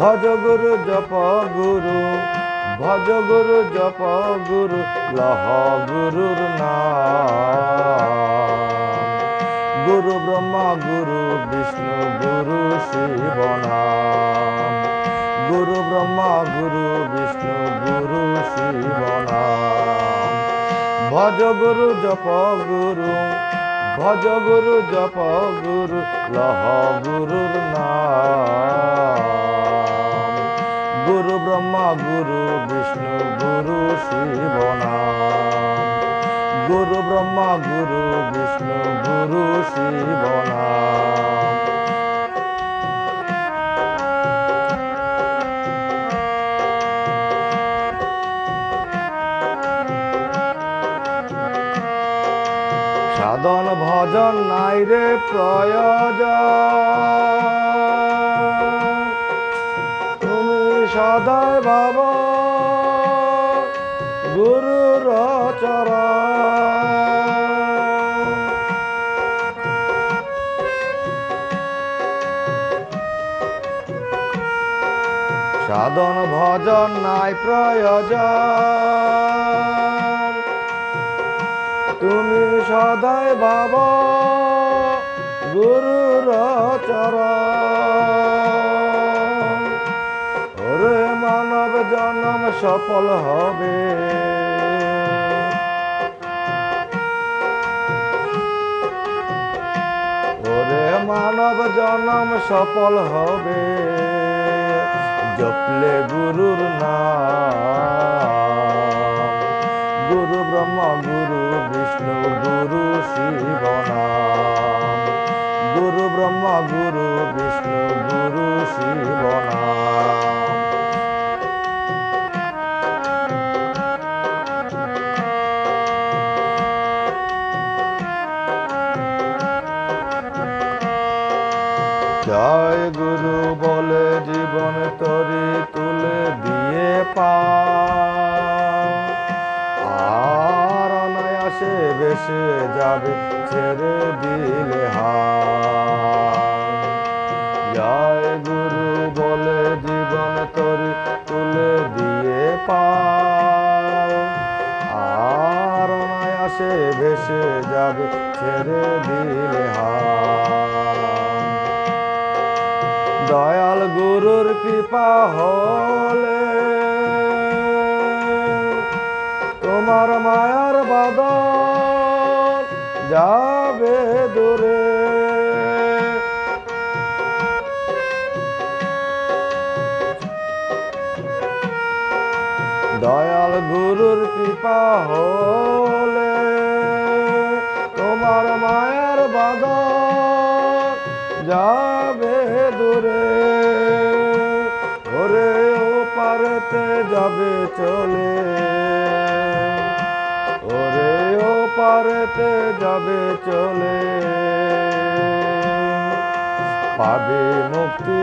ভজ গুরু জপ গুরু ভজ গুরু জপ গুরু, লহ গুরুর নাম। গুরু ব্রহ্মা, গুরু বিষ্ণু, গুরু শিব নাম। গুরু ব্রহ্মা, গুরু বিষ্ণু, গুরু শিব নাম। ভজ গুরু জপ গুরু ভজ গুরু জপ গুরু লহ গুরুর নাম। গুরু ব্রহ্মা, গুরু বিষ্ণু, গুরু শিব গুরু ব্রহ্মা, গুরু বিষ্ণু, গুরু শিব সাধন ভজন নাই রে প্রয়োজন। তুমি সদায় ভাব গুরুর চরণ সাধন ভজন নাই প্রয়োজন। তুমি সদাই বাবা গুরুর চরণ। ওরে মানব জন্ম সফল হবে। ওরে মানব জন্ম সফল হবে। জপলে গুরুর নাম। গুরু ব্রহ্মা, গুরু বিষ্ণু, গুরু শিব গুরু ব্রহ্মা, গুরু বিষ্ণু, গুরু শিব জয় গুরু বলে জীবন তরি তুলে দিয়ে পা। বেসে যাবে ছেড়ে দিলে হার। জয় গুরু বলে জীবন তরি তুলে দিয়ে পা আর অনায়াসে ভেসে যাবে ছেড়ে দিলে দয়াল গুরুর কৃপা হলে তোমার মায়ার বাদল যাবে দূরে। দয়াল গুরুর কৃপা হলে তোমার মায়ের বাদল যাবে দূরে। ওরে ও পারতে যাবে চলে। ওরে পারতে যাবে চলে। পাবে মুক্তি